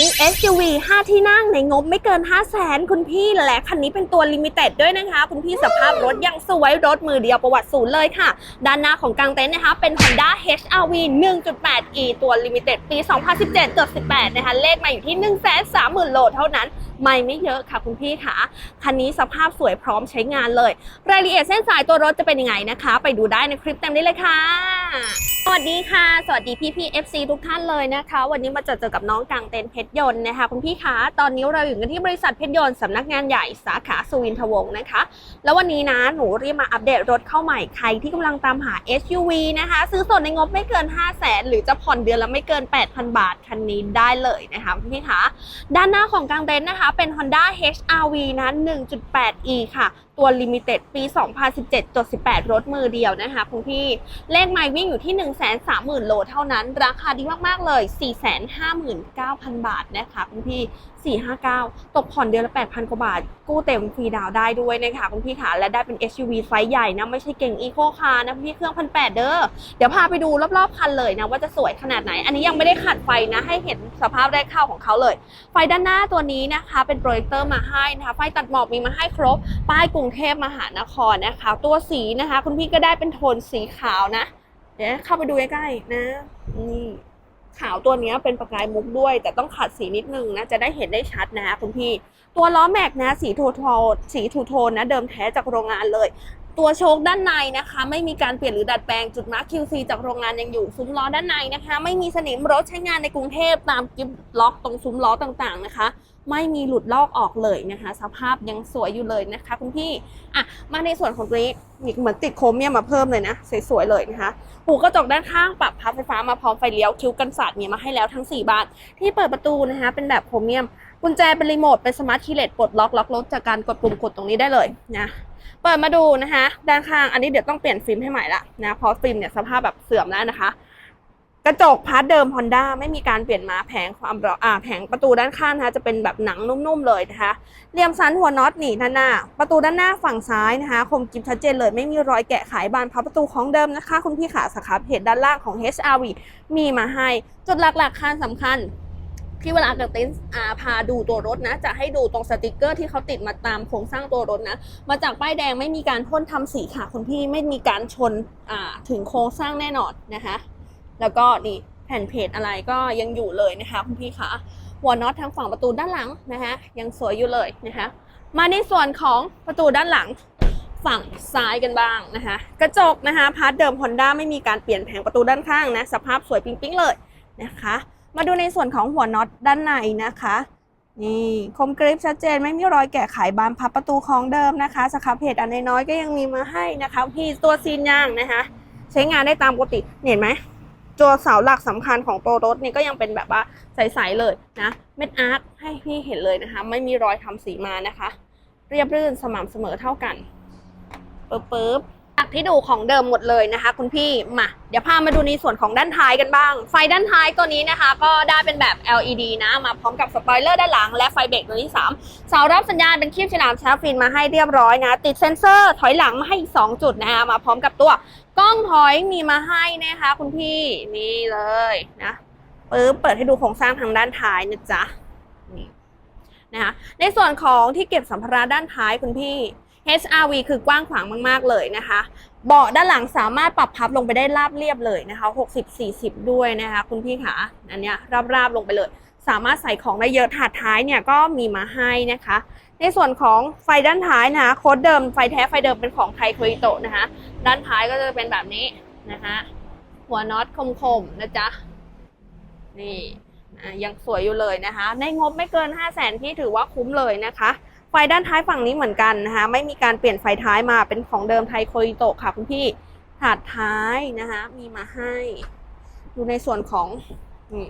ง SUV 5 ที่นั่งในงบไม่เกิน 5 0 0แสนคุณพี่และคันนี้เป็นตัวลิมิเต็ดด้วยนะคะ คุณพี่สภาพรถยังสวยรถมือเดียวประวัติศูนย์เลยค่ะ ด้านหน้าของกลางเต็นท์นะคะ เป็น Honda HRV 1.8e ตัวลิมิเต็ดปี 2017เกือบ18 นะคะ เลขมาอยู่ที่ 130,000 โลเท่านั้น ไม่ไม่เยอะค่ะคุณพี่ค่ะ คันนี้สภาพสวยพร้อมใช้งานเลย รายละเอียดเส้นสายตัวรถจะเป็นยังไงนะคะ ไปดูได้ในคลิปเต็มได้เลยค่ะ สวัสดีค่ะ สวัสดีพี่พี่ FC ทุกท่านเลยนะคะ วันนี้มาเจอเจอกับน้องกลางเต็นเพชรยนต์นะคะคุณพี่คะตอนนี้เราอยู่กันที่บริษัทเพชรยนต์สำนักงานใหญ่สาขาสุวินทวงศ์นะคะ แล้ววันนี้นะหนูรีบมาอัปเดตรถเข้าใหม่ใครที่กำลังตามหา SUV นะคะ ซื้อสดในงบไม่เกิน 5 0 0แสนหรือจะผ่อนเดือนละไม่เกิน 8,000 บาทคันนี้ได้เลยนะคะคุณพี่คะด้านหน้าของกลางเต็นนะคะเป็น Honda HRV นะ 1.8e ค่ะตัว Limited ปี 2017จด18 รถมือเดียวนะคะคุณพี่เลขไมล์วิ่งอยู่ที่ 1 3 0 0 0 0 โลเท่านั้น ราคาดีมาก ๆ เลย 459,000 บาทนะคะคุณพี่ 459 ตกผ่อนเดือนละ 8,000 กว่าบาท กู้เต็มฟรีดาวได้ด้วยนะคะคุณพี่ขาและได้เป็น SUV ไซส์ใหญ่นะ ไม่ใช่เก่งอีโคคาร์นะพี่เครื่องพันแปดเด้อเดี๋ยวพาไปดูรอบ ๆ คันเลยนะว่าจะสวยขนาดไหน อันนี้ยังไม่ได้ขัดไฟนะ ให้เห็นสภาพแรกเข้าของเขาเลย ไฟด้านหน้าตัวนี้นะคะ เป็นโปรเจคเตอร์มาให้นะคะไฟตัดหมอกมีมาให้ครบป้ายกรุงเทพมหานครนะคะ ตัวสีนะคะ คุณพี่ก็ได้เป็นโทนสีขาวนะ เดี๋ยวเข้าไปดูใกล้ๆนะ นี่ขาวตัวนี้เป็นประกายมุกด้วย แต่ต้องขัดสีนิดนึงนะจะได้เห็นได้ชัดนะคะคุณพี่ ตัวล้อแม็กนะ สีทูโทนสีทูโทนนะ เดิมแท้จากโรงงานเลย ตัวโชคด้านในนะคะ ไม่มีการเปลี่ยนหรือดัดแปลงจุดมาร์ค QC จากโรงงานยังอยู่ซุ้มล้อด้านในนะคะ ไม่มีสนิมรถใช้งานในกรุงเทพตามกิฟล็อกตรงซุ้มล้อต่างๆนะคะ ไม่มีหลุดลอกออกเลยนะคะ สภาพยังสวยอยู่เลยนะคะ คุณพี่อะมาในส่วนของตัวนี้นี่เหมือนติดโครเมียมมาเพิ่มเลยนะสวยๆเลยนะคะหูกระจกด้านข้างปรับพับไฟฟ้ามาพร้อมไฟเลี้ยวคิ้วกันสาดมีมาให้แล้วทั้ง 4 บานที่เปิดประตูนะคะ เป็นแบบโครเมียม กุญแจเป็นรีโมทเป็นสมาร์ทคีย์เลสปลดล็อกล็อกรถจากการกดปุ่มกดตรงนี้ได้เลยนะเปิดมาดูนะคะด้านข้างอันนี้เดี๋ยวต้องเปลี่ยนฟิล์มให้ใหม่ละนะเพราะฟิล์มเนี่ยสภาพแบบเสื่อมแล้วนะคะกระจกพาร์ทเดิม Honda ไม่มีการเปลี่ยนมาแผงความร้อนอ่าแผงประตูด้านข้างนะคะจะเป็นแบบหนังนุ่มๆเลยนะคะเหลี่ยมสันหัวน็อตหนีด้านหน้า ประตูด้านหน้าฝั่งซ้ายนะคะ คมกริบชัดเจนเลย ไม่มีรอยแกะขายบานพับประตูของเดิมนะคะ คุณพี่ขาสครับเพจด้านล่างของ HRV มีมาให้ จุดหลักๆคันสำคัญ ที่เวลากับเต็นท์พาดูตัวรถนะ จะให้ดูตรงสติกเกอร์ที่เขาติดมาตามโครงสร้างตัวรถนะ มาจากป้ายแดงไม่มีการพ่นทำสีค่ะคุณพี่ไม่มีการชนถึงโครงสร้างแน่นอนนะคะ แล้วก็นี่แผ่นเพจอะไรก็ยังอยู่เลยนะคะคุณพี่คะหัวน็อตทางฝั่งประตูด้านหลังนะคะยังสวยอยู่เลยนะคะมาในส่วนของประตูด้านหลังฝั่งซ้ายกันบ้างนะคะกระจกนะคะพาร์ทเดิม Honda ไม่มีการเปลี่ยนแผงประตูด้านข้างนะสภาพสวยปิ๊งๆเลยนะคะ มาดูในส่วนของหัวน็อตด้านในนะคะ นี่คมกริบชัดเจนไม่มีรอยแกะไขบานพับประตูของเดิมนะคะสครับเพจอันน้อยก็ยังมีมาให้นะคะพี่ตัวซีนยางนะคะ ใช้งานได้ตามปกติเห็นไหมตัวเสาหลักสำคัญของตัวรถนี่ก็ยังเป็นแบบว่าใสๆเลยนะเม็ดอาร์ตให้พี่เห็นเลยนะคะ ไม่มีรอยทำสีมานะคะ เรียบรื่นสม่ำเสมอเท่ากันปึ๊บปึ๊บ ที่ดูของเดิมหมดเลยนะคะ คุณพี่มาเดี๋ยวพามาดูในส่วนของด้านท้ายกันบ้าง ไฟด้านท้ายตัวนี้นะคะ ก็ได้เป็นแบบ LED นะมาพร้อมกับสปอยเลอร์ด้านหลังและไฟเบรกตัวที่3เสารับสัญญาณเป็นคลิปฉลามชาฟินมาให้เรียบร้อยนะ ติดเซ็นเซอร์ถอยหลังมาให้อีก2จุดนะคะมาพร้อมกับตัวกล้องถอยมีมาให้นะคะ คุณพี่นี่เลยนะปึ๊บเปิดให้ดูโครงสร้างทางด้านท้ายนะจ๊ะนี่นะคะในส่วนของที่เก็บสัมภาระด้านท้ายคุณพี่ HRV คือกว้างขวางมาก ๆ เลยนะคะ เบาะด้านหลังสามารถปรับพับลงไปได้ราบเรียบเลยนะคะ 60-40 ด้วยนะคะ คุณพี่ขาอันเนี้ยราบๆลงไปเลย สามารถใส่ของได้เยอะถาดท้ายเนี่ยก็มีมาให้นะคะ ในส่วนของไฟด้านท้ายนะคะโค้ดเดิมไฟแท้ไฟเดิมเป็นของไทโคอิโตะนะคะ ด้านท้ายก็จะเป็นแบบนี้นะคะหัวน็อตคมๆนะจ๊ะนี่ยังสวยอยู่เลยนะคะ ในงบไม่เกิน 5 0 0แสนที่ถือว่าคุ้มเลยนะคะ ไฟด้านท้ายฝั่งนี้เหมือนกันนะคะไม่มีการเปลี่ยนไฟท้ายมาเป็นของเดิมไทโคอิโตะค่ะคุณพี่ถาดท้ายนะคะมีมาให้ ดูในส่วนของนี่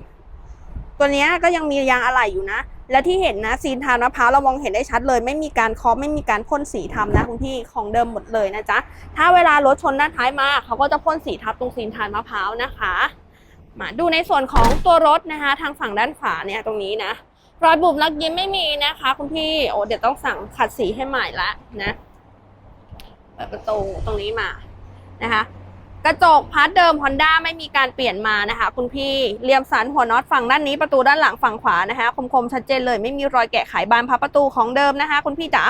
ตัวนี้ก็ยังมียางอะไหล่อยู่นะ และที่เห็นนะซีนทานมะพร้าวเรามองเห็นได้ชัดเลย ไม่มีการคาะไม่มีการพ่นสีทำนะคุณพี่ของเดิมหมดเลยนะจ๊ะถ้าเวลารถชนด้านท้ายมาเขาก็จะพ่นสีทับตรงซีนทานมะพร้าวนะคะ มาดูในส่วนของตัวรถนะคะ ทางฝั่งด้านขวาเนี่ยตรงนี้นะ รอยบุบลักยิ้มไม่มีนะคะ คุณพี่โอ้เดี๋ยวต้องสั่งขัดสีให้ใหม่ละนะเปิดประตูตรงนี้มานะคะ กระจกพาร์ทเดิม Honda ไม่มีการเปลี่ยนมานะคะ คุณพี่เรียมสันหัวน็อตฝั่งด้านนี้ประตูด้านหลังฝั่งขวานะคะ คมๆชัดเจนเลยไม่มีรอยแกะไขบานพับประตูของเดิมนะคะ คุณพี่จ๋า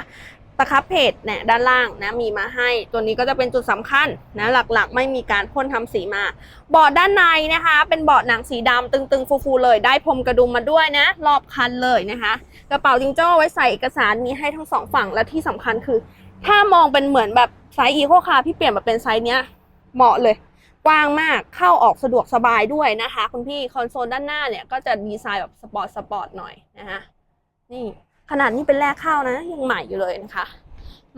ตะครับเพจเนี่ยด้านล่างนะมีมาให้ตัวนี้ก็จะเป็นจุดสำคัญนะหลักๆ ไม่มีการพ่นทำสีมาเบาะด้านในนะคะ เป็นเบาะหนังสีดำตึงๆ ฟูๆเลย ได้พรมกระดุมมาด้วยนะ รอบคันเลยนะคะ กระเป๋าจิงโจ้ไว้ใส่เอกสารมีให้ทั้งสองฝั่งและที่สำคัญคือ ถ้ามองเป็นเหมือนแบบไซส์อีโคคาร์พี่เปลี่ยนมาเป็นไซส์เนี้ยเหมาะเลยกว้างมากเข้าออกสะดวกสบายด้วยนะคะ คุณพี่คอนโซลด้านหน้าเนี่ยก็จะดีไซน์แบบสปอร์ตสปอร์ตหน่อยนะคะนี่ ขนาดนี้เป็นแรกเข้านะยังใหม่อยู่เลยนะคะ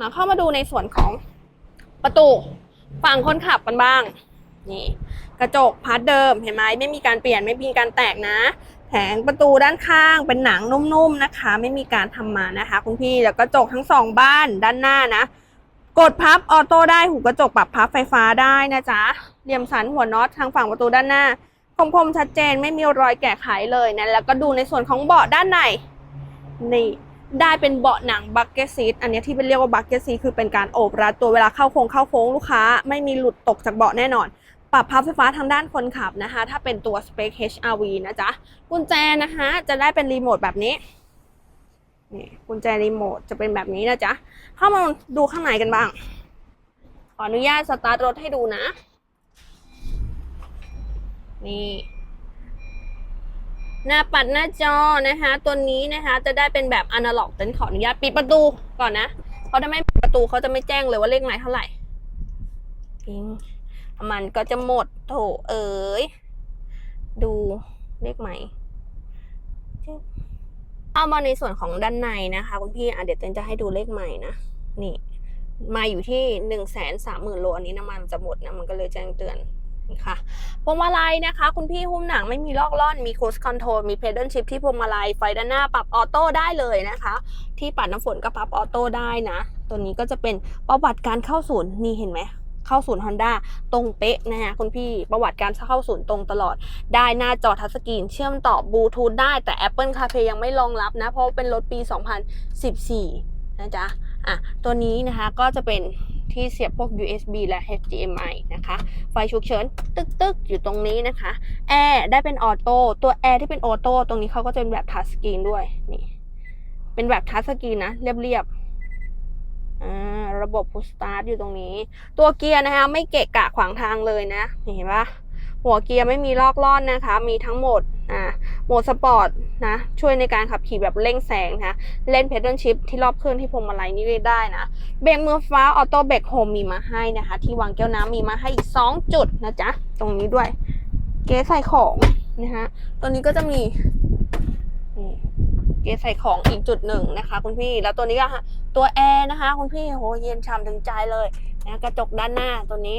มาเข้ามาดูในส่วนของประตูฝั่งคนขับกันบ้าง นี่ กระจกพาร์ทเดิมเห็นไหมไม่มีการเปลี่ยนไม่มีการแตกนะแผงประตูด้านข้างเป็นหนังนุ่มๆนะคะ ไม่มีการทำมานะคะคุณพี่แล้วกระจกทั้งสองบ้านด้านหน้านะ กดพับออโต้ได้หูกระจกปรับพับไฟฟ้าได้นะจ๊ะเหลี่ยมสันหัวน็อตทางฝั่งประตูด้านหน้าคมๆชัดเจนไม่มีรอยแกะไขเลยนะแล้วก็ดูในส่วนของเบาะด้านใน นี่ได้เป็นเบาะหนังบักเก็ตซีทอันนี้ที่เป็นเรียกว่าบักเก็ตซีทคือเป็นการโอบรัดตัวเวลาเข้าโค้งเข้าโค้งลูกค้า ไม่มีหลุดตกจากเบาะแน่นอน ปรับพับไฟฟ้าทางด้านคนขับนะคะ ถ้าเป็นตัวสเปค HRV นะจ๊ะ กุญแจนะคะ จะได้เป็นรีโมทแบบนี้นี่กุญแจรีโมทจะเป็นแบบนี้นะจ๊ะ เข้ามาดูข้างในกันบ้าง ขออนุญาตสตาร์ทรถให้ดูนะ นี่ หน้าปัดหน้าจอนะคะ ตัวนี้นะคะจะได้เป็นแบบอนาล็อกเต้นขออนุญาตปิดประตูก่อนนะเพราะถ้าไม่ปิดประตูเขาจะไม่แจ้งเลยว่าเลขไหนเท่าไหร่ิงมันก็จะหมดโถเอ๋ยดูเลขใหม่เอามาในส่วนของด้านในนะคะคุณพี่อะเดี๋ยวเต้นจะให้ดูเลขใหม่นะนี่ มาอยู่ที่หนึ่งแสนสามหมื่นโลอันนี้น้ำมันจะหมดนะมันก็เลยแจ้งเตือน ค่ะพวงมาลัยนะคะ คุณพี่หุ้มหนังไม่มีลอกล่อน มี cruise control มี pedal shift ที่พวงมาลัยไฟด้านหน้าปรับออโต้ได้เลยนะคะ ที่ปัดน้ำฝนก็ปรับออโต้ได้นะ ตัวนี้ก็จะเป็นประวัติการเข้าศูนย์นี่เห็นไหมเข้าศูนย์ Honda ตรงเป๊ะนะคะคุณพี่ประวัติการเข้าศูนย์ตรงตลอด ได้หน้าจอทัชสกรีนเชื่อมต่อบลูทูธได้แต่ Apple CarPlay ยังไม่รองรับนะ เพราะเป็นรถปี 2014 นะจ๊ะอะตัวนี้นะคะก็จะเป็น ที่เสียบพวก USB และ HDMI นะคะ ไฟฉุกเฉินตึกๆอยู่ตรงนี้นะคะแอร์ได้เป็นออโต้ตัวแอร์ที่เป็นออโต้ตรงนี้เขาก็จะเป็นแบบทัชสกรีนด้วยนี่เป็นแบบทัชสกรีนนะ เรียบๆอ่าระบบ push start อยู่ตรงนี้ ตัวเกียร์นะคะ ไม่เกะกะขวางทางเลยนะนี่เห็นปะหัวเกียร์ไม่มีลอกล่อนนะคะ มีทั้งหมด อ่าโหมดสปอร์ตนะช่วยในการขับขี่แบบเร่งแซงนะเล่นเพด a ลชิพที่รอบเครื่องที่พวงมาลัยนี่ได้นะเบรกมือฟ้าออโต้เบรกโฮมมีมาให้นะคะ ที่วางแก้วน้ำมีมาให้อีก 2 จุดนะจ๊ะ ตรงนี้ด้วย เก๊ใส่ของนะคะตัวนี้ก็จะมีเก๊ใส่ของอีกจุดหนึ่งนะคะ คุณพี่แล้วตัวนี้ก็ตัวแอร์นะคะ คุณพี่โหเย็นฉ่ำถึงใจเลยนะกระจกด้านหน้าตัวนี้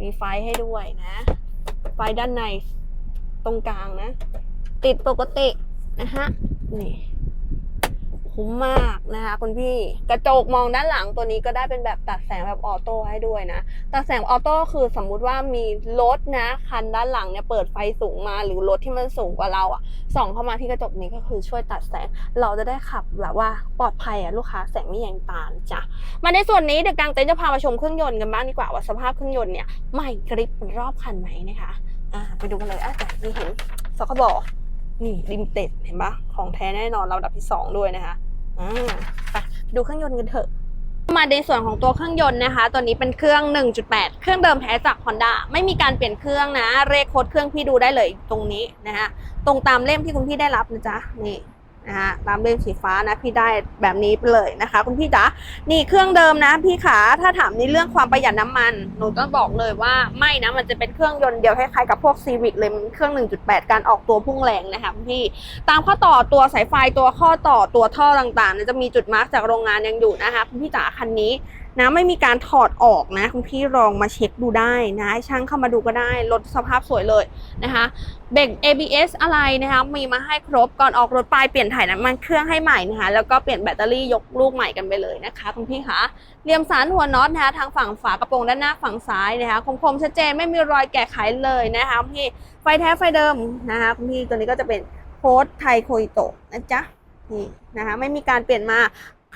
มีไฟให้ด้วยนะ ไฟด้านใน ตรงกลางนะ ติดปกตินะฮะนี่คุ้มมากนะคะคุณพี่กระจกมองด้านหลังตัวนี้ก็ได้เป็นแบบตัดแสงแบบออโต้ให้ด้วยนะ ตัดแสงออโต้คือสมมุติว่ามีรถนะคันด้านหลังเนี่ยเปิดไฟสูงมาหรือรถที่มันสูงกว่าเราอะส่องเข้ามาที่กระจกนี้ก็คือช่วยตัดแสง เราจะได้ขับแบบว่าปลอดภัยอะลูกค้าแสงไม่แยงตานจ้ะมาในส่วนนี้เดี๋ยวกางเต็นท์จะพามาชมเครื่องยนต์กันบ้างดีกว่าว่าสภาพเครื่องยนต์เนี่ยใหม่กริบรอบคันไหมนะคะ อะไปดูกันเลยอะแต่นี่เห็นสกบนี่ลิมเต็ดเห็นปะของแท้แน่นอนเราดับที่ 2 ด้วยนะคะอ่าไปดูเครื่องยนต์กันเถอะ มาในส่วนของตัวเครื่องยนต์นะคะ ตัวนี้เป็นเครื่อง 1.8 เครื่องเดิมแท้จาก Honda ไม่มีการเปลี่ยนเครื่องนะ เลขโค้ดเครื่องพี่ดูได้เลยตรงนี้นะคะตรงตามเล่มที่คุณพี่ได้รับนะจ๊ะนี่ นะคะตามเล่มสีฟ้านะพี่ได้แบบนี้ไปเลยนะคะ คุณพี่จ๋านี่เครื่องเดิมนะ พี่ขาถ้าถามในเรื่องความประหยัดน้ำมัน หนูต้องบอกเลยว่าไม่นะมันจะเป็นเครื่องยนต์เดียวคล้ายๆกับพวกซีวิกเลยมันเครื่อง 1.8 การออกตัวพุ่งแรงนะคะคุณพี่ตามข้อต่อตัวสายไฟตัวข้อต่อตัวท่อต่างๆจะมีจุดมาร์กจากโรงงานยังอยู่นะคะคุณพี่จ๋าคันนี้ นะไม่มีการถอดออกนะ คุณพี่ลองมาเช็คดูได้นะช่างเข้ามาดูก็ได้รถสภาพสวยเลยนะคะเบรก ABS อะไรนะคะมีมาให้ครบก่อนออกรถไปเปลี่ยนถ่ายน้ำมันเครื่องให้ใหม่นะคะแล้วก็เปลี่ยนแบตเตอรี่ยกลูกใหม่กันไปเลยนะคะคุณพี่คะเรียมสารหัวน็อตนะคะทางฝั่งฝากระโปรงด้านหน้าฝั่งซ้ายนะคะคมๆชัดเจนไม่มีรอยแกะไขเลยนะคะคุณพี่ไฟแท้ไฟเดิมนะคะคุณพี่ตัวนี้ก็จะเป็นโค้ดไทยโคอิโตะนะจ๊ะนี่นะคะไม่มีการเปลี่ยนมา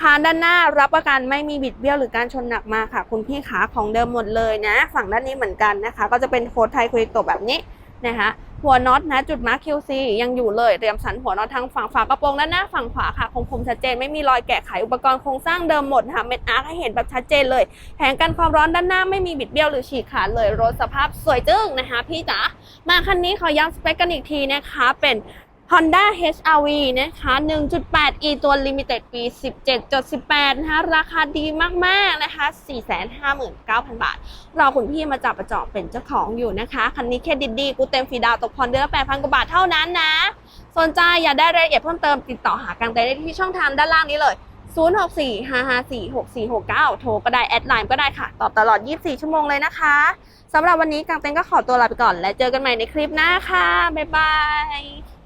คานด้านหน้ารับประกันไม่มีบิดเบี้ยวหรือการชนหนักมาค่ะ คุณพี่ขาของเดิมหมดเลยนะ ฝั่งด้านนี้เหมือนกันนะคะ ก็จะเป็นโค้ดไทยคุยโตแบบนี้นะคะหัวน็อตนะจุดมาร์ค QC ยังอยู่เลยเตรียมสันหัวน็อตทางฝั่งฝากระโปรงด้านหน้าฝั่งขวาค่ะคงคมชัดเจนไม่มีรอยแกะไขอุปกรณ์โครงสร้างเดิมหมดนะคะเม็ดอาร์คให้เห็นแบบชัดเจนเลยแผงกันความร้อนด้านหน้าไม่มีบิดเบี้ยวหรือฉีกขาดเลยรถสภาพสวยจึ้งนะคะ พี่จ๋ามาคันนี้ขอย้ำสเปคกันอีกทีนะคะเป็น Honda HRV นะคะ 1.8 e ตัว Limited ปี 17.18 นะคะ ราคาดีมาก ๆ นะคะ 459,000 บาท รอคุณพี่มาจับประจอบเป็นเจ้าของอยู่นะคะ คันนี้เครดิตดี กูเต็มฟรีดาวตกผ่อนเดือนละ8,000 กว่าบาทเท่านั้นนะ สนใจอยากได้รายละเอียดเพิ่มเติมติดต่อหากางเต็นได้ที่ช่องทางด้านล่างนี้เลย 0645546469 โทรก็ได้ แอดไลน์ก็ได้ค่ะ ตอบตลอด 24 ชั่วโมงเลยนะคะสำหรับวันนี้กางเต็นก็ขอตัวลาไปก่อน และเจอกันใหม่ในคลิปหน้าค่ะ บ๊ายบาย